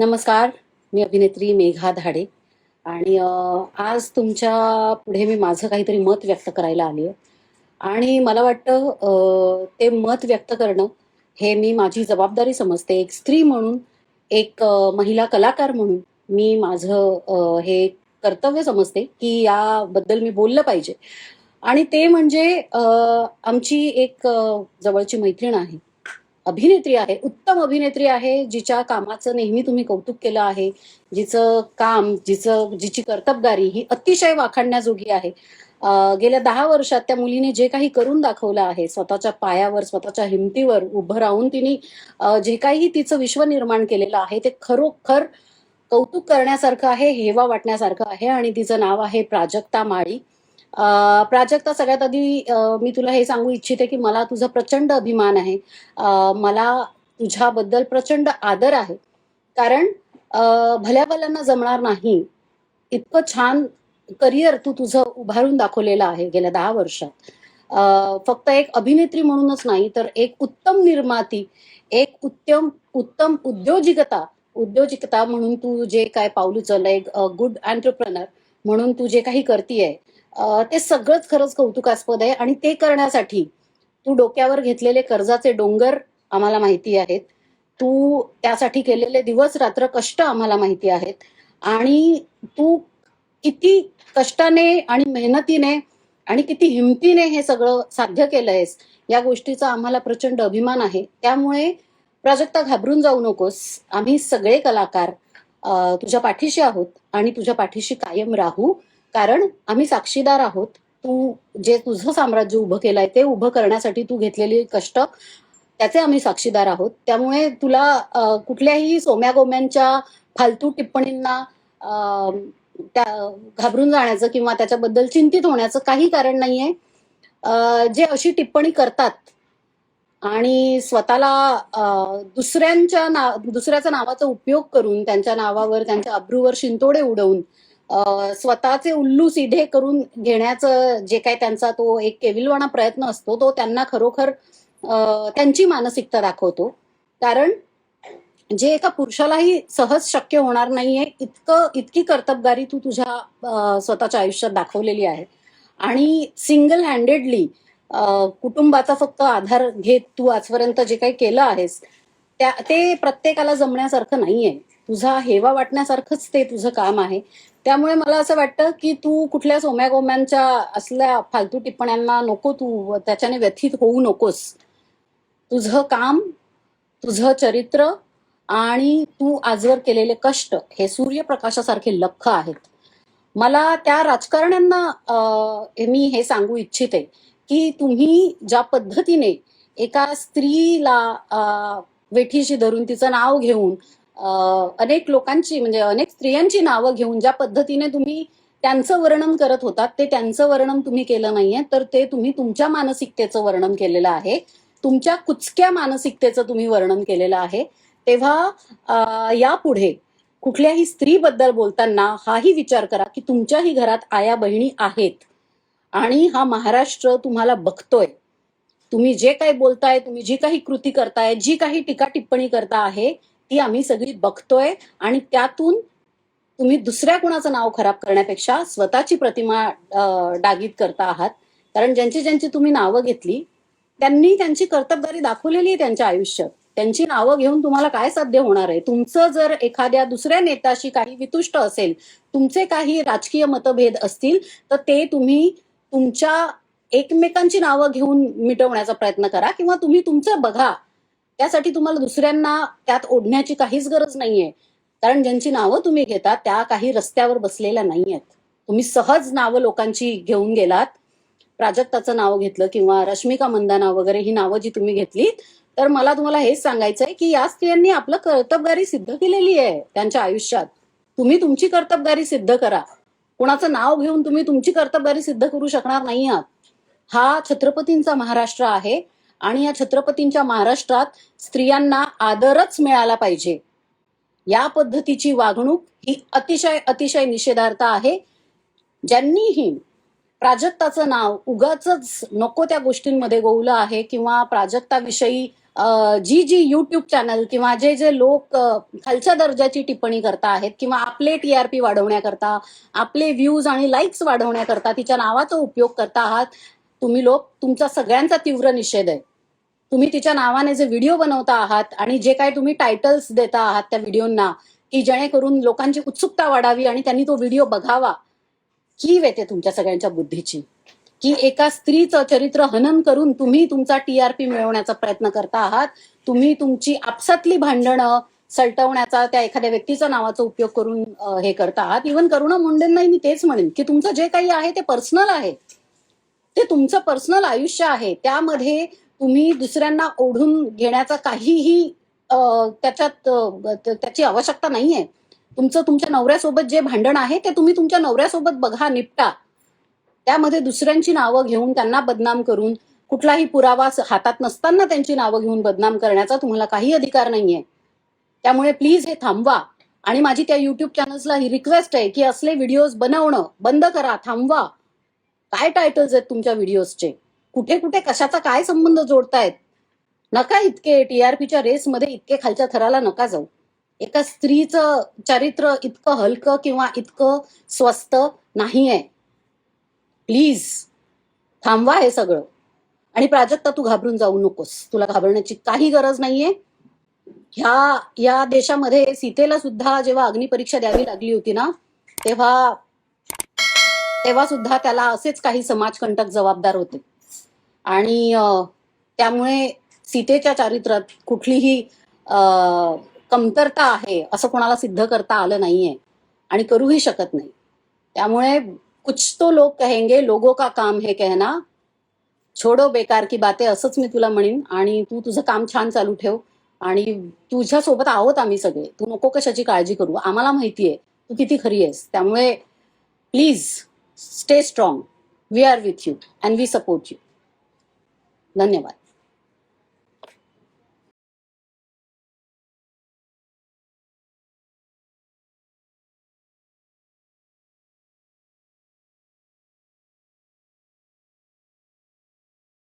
नमस्कार मी अभिनेत्री मेघा धाडे. आणि आज तुमच्यापुढे मी माझं काहीतरी मत व्यक्त करायला आली आहे. आणि मला वाटतं ते मत व्यक्त करणं हे मी माझी जबाबदारी समजते. एक स्त्री म्हणून एक महिला कलाकार म्हणून मी माझं हे कर्तव्य समजते की याबद्दल मी बोललं पाहिजे. आणि ते म्हणजे आमची एक जवळची मैत्रीण आहे. अभिनेत्री आहे उत्तम अभिनेत्री आहे जिच्या कामाचं नेहमी तुम्ही कौतुक केलं आहे. जिचं काम जिचं जिची कर्तबगारी ही अतिशय वाखाणण्याजोगी आहे. गेल्या दहा वर्षात त्या मुलीने जे काही करून दाखवलं आहे स्वतःच्या पायावर स्वतःच्या हिमतीवर उभं राहून तिने जे काही तिचं विश्व निर्माण केलेलं आहे ते खरोखर कौतुक करण्यासारखं आहे हेवा वाटण्यासारखं आहे आणि तिचं नाव आहे प्राजक्ता माळी. प्राजक्ता सगळ्यात आधी मी तुला हे सांगू इच्छिते की मला तुझा प्रचंड अभिमान आहे. मला तुझ्याबद्दल प्रचंड आदर आहे. कारण भल्या भल्यांना जमणार नाही. इतकं छान करिअर तू तुझं उभारून दाखवलेलं आहे गेल्या दहा वर्षात. फक्त एक अभिनेत्री म्हणूनच नाही तर एक उत्तम निर्माती एक उत्तम उत्तम उद्योजिकता उद्योजिकता म्हणून तू जे काय पाऊल उचललं एक गुड अँटरप्रनर म्हणून तू जे काही करतीये ते सगळंच खरंच कौतुकास्पद आहे आणि ते करण्यासाठी तू डोक्यावर घेतलेले कर्जाचे डोंगर आम्हाला माहिती आहेत. तू त्यासाठी केलेले दिवस रात्र कष्ट आम्हाला माहिती आहेत. आणि तू किती कष्टाने आणि मेहनतीने आणि किती हिमतीने हे सगळं साध्य केलंयस या गोष्टीचा आम्हाला प्रचंड अभिमान आहे. त्यामुळे प्राजक्ता घाबरून जाऊ नकोस. आम्ही सगळे कलाकार तुझ्या पाठीशी आहोत आणि तुझ्या पाठीशी कायम राहू. कारण आम्ही साक्षीदार आहोत. तू जे तुझं साम्राज्य उभं केलंय ते उभं करण्यासाठी तू घेतलेली कष्ट त्याचे आम्ही साक्षीदार आहोत. त्यामुळे तुला कुठल्याही सोम्या गोम्यांच्या फालतू टिप्पणींना अं, त्या घाबरून जाण्याचं किंवा त्याच्याबद्दल चिंतित होण्याचं काही कारण नाहीये. अं, जे अशी टिप्पणी करतात आणि स्वतःला अं, दुसऱ्यांच्या ना दुसऱ्याच्या नावाचा उपयोग करून त्यांच्या नावावर त्यांच्या अब्रूवर शिंतोडे उडवून स्वतःचे उल्लू सिधे करून घेण्याचं जे काही त्यांचा तो एक केविलवाणा प्रयत्न असतो तो त्यांना खरोखर त्यांची मानसिकता दाखवतो. कारण जे एका पुरुषालाही सहज शक्य होणार नाहीये इतकं इतकी कर्तबगारी तू तुझ्या स्वतःच्या आयुष्यात दाखवलेली आहे. आणि सिंगल हँडेडली कुटुंबाचा फक्त आधार घेत तू आजपर्यंत जे काही केलं आहेस त्या ते प्रत्येकाला जमण्यासारखं नाहीये. तुझा हेवा वाटण्यासारखंच ते तुझं काम आहे. त्यामुळे मला असं वाटतं की तू कुठल्या सोम्या गोम्यांच्या असल्या फालतू टिप्पण्यांना नको तू त्याच्याने व्यथित होऊ नकोस. तुझं काम तुझं चरित्र आणि तू आजवर केलेले कष्ट हे सूर्यप्रकाशासारखे लख आहेत. मला त्या राजकारण्यांना अं, मी हे सांगू इच्छिते की तुम्ही ज्या पद्धतीने एका स्त्रीला वेठीशी धरून तिचं नाव घेऊन अनेक लोकांची म्हणजे अनेक स्त्रियांची नावं घेऊन ज्या पद्धतीने तुम्ही त्यांचं वर्णन करत होतात ते त्यांचं वर्णन तुम्ही केलं नाहीये तर ते तुम्ही तुमच्या मानसिकतेचं वर्णन केलेलं आहे. तुमच्या कुचक्या मानसिकतेचं तुम्ही वर्णन केलेलं आहे. तेव्हा यापुढे कुठल्याही स्त्रीबद्दल बोलताना हाही विचार करा की तुमच्याही घरात आया बहिणी आहेत. आणि हा महाराष्ट्र तुम्हाला बघतोय. तुम्ही जे काही बोलताय तुम्ही जी काही कृती करताय जी काही टीका टिप्पणी करता आहे ती आम्ही सगळी बघतोय आणि त्यातून तुम्ही दुसऱ्या कुणाचं नाव खराब करण्यापेक्षा स्वतःची प्रतिमा डागीत करता आहात. कारण ज्यांची ज्यांची तुम्ही नावं घेतली त्यांनी त्यांची कर्तबगारी दाखवलेली आहे त्यांच्या आयुष्यात. त्यांची नावं घेऊन तुम्हाला काय साध्य होणार आहे? तुमचं जर एखाद्या दुसऱ्या नेत्याशी काही वितुष्ट असेल तुमचे काही राजकीय मतभेद असतील तर ते तुम्ही तुमच्या एकमेकांची नावं घेऊन मिटवण्याचा प्रयत्न करा किंवा तुम्ही तुमचं बघा. त्यासाठी तुम्हाला दुसऱ्यांना त्यात ओढण्याची काहीच गरज नाहीये. कारण ज्यांची नावं तुम्ही घेता त्या काही रस्त्यावर बसलेल्या नाहीयेत. तुम्ही सहज नावं लोकांची घेऊन गेलात. प्राजक्ताचं नाव घेतलं किंवा रश्मिका मंदाना वगैरे ही नावं जी तुम्ही घेतली तर मला तुम्हाला हेच सांगायचंय की या स्त्रियांनी आपलं कर्तबगारी सिद्ध केलेली आहे त्यांच्या आयुष्यात. तुम्ही तुमची कर्तबगारी सिद्ध करा. कुणाचं नाव घेऊन तुम्ही तुमची कर्तबगारी सिद्ध करू शकणार नाही आहात. हा छत्रपतींचा महाराष्ट्र आहे. आणि या छत्रपतींच्या महाराष्ट्रात स्त्रियांना आदरच मिळाला पाहिजे. या पद्धतीची वागणूक ही अतिशय अतिशय निषेधार्थ आहे. ज्यांनीही प्राजक्ताचं नाव उगाच नको त्या गोष्टींमध्ये गोवलं आहे किंवा प्राजक्ताविषयी जी जी युट्यूब चॅनल किंवा जे जे लोक खालच्या दर्जाची टिप्पणी करता आहेत किंवा आपले टीआरपी वाढवण्याकरता आपले व्ह्यूज आणि लाईक्स वाढवण्याकरता तिच्या नावाचा उपयोग करता आहात तुम्ही लोक तुमचा सगळ्यांचा तीव्र निषेध आहे. तुम्ही तिच्या नावाने जे व्हिडिओ बनवता आहात आणि जे काय तुम्ही टायटल्स देता आहात त्या व्हिडिओंना की जेणेकरून लोकांची उत्सुकता वाढावी आणि त्यांनी तो व्हिडिओ बघावा की येते तुमच्या सगळ्यांच्या बुद्धीची. की एका स्त्रीचं चरित्र हनन करून तुम्ही तुमचा टीआरपी मिळवण्याचा प्रयत्न करता आहात तुम्ही तुमची आपसातली भांडणं सलटवण्याचा त्या एखाद्या व्यक्तीचा नावाचा उपयोग करून हे करता आहात. इव्हन करुणा मुंडेंनाही मी तेच म्हणेन की तुमचं जे काही आहे ते पर्सनल आहे. ते तुमचं पर्सनल आयुष्य आहे. त्यामध्ये तुम्ही दुसऱ्यांना ओढून घेण्याचा काहीही त्याच्यात त्याची आवश्यकता नाहीये. तुमचं तुमच्या नवऱ्यासोबत जे भांडण आहे ते तुम्ही तुमच्या नवऱ्यासोबत बघा निपटा. त्यामध्ये दुसऱ्यांची नावं घेऊन त्यांना बदनाम करून कुठलाही पुरावा हातात नसताना त्यांची नावं घेऊन बदनाम करण्याचा तुम्हाला काही अधिकार नाहीये. त्यामुळे प्लीज हे थांबवा. आणि माझी त्या युट्यूब चॅनल्सला ही रिक्वेस्ट आहे की असले व्हिडिओज बनवणं बंद करा थांबवा. काय टायटल्स आहेत तुमच्या व्हिडिओजचे कुठे कुठे कशाचा काय संबंध जोडतायत? नका इतके टीआरपीच्या रेसमध्ये इतके खालच्या थराला नका जाऊ. एका स्त्रीचं चरित्र इतकं हलकं किंवा इतकं स्वस्त नाहीये. प्लीज थांबवा हे सगळं. आणि प्राजक्ता तू घाबरून जाऊ नकोस. तुला घाबरण्याची काही गरज नाहीये. ह्या या देशामध्ये सीतेला सुद्धा जेव्हा अग्निपरीक्षा द्यावी लागली होती ना तेव्हा तेव्हा सुद्धा त्याला असेच काही समाजकंटक जबाबदार होते. आणि त्यामुळे सीतेच्या चारित्र्यात कुठलीही कमतरता आहे असं कोणाला सिद्ध करता आलं नाहीये आणि करूही शकत नाही. त्यामुळे कुछ तो लोग कहेंगे लोगों का काम हे कहना? छोडो बेकार की बाते असंच मी तुला म्हणेन. आणि तू तुझं काम छान चालू ठेव. आणि तुझ्या सोबत आहोत आम्ही सगळे. तू नको कशाची काळजी करू. आम्हाला माहितीये तू किती खरी आहेस. त्यामुळे please stay strong. We are with you. And we support you. धन्यवाद.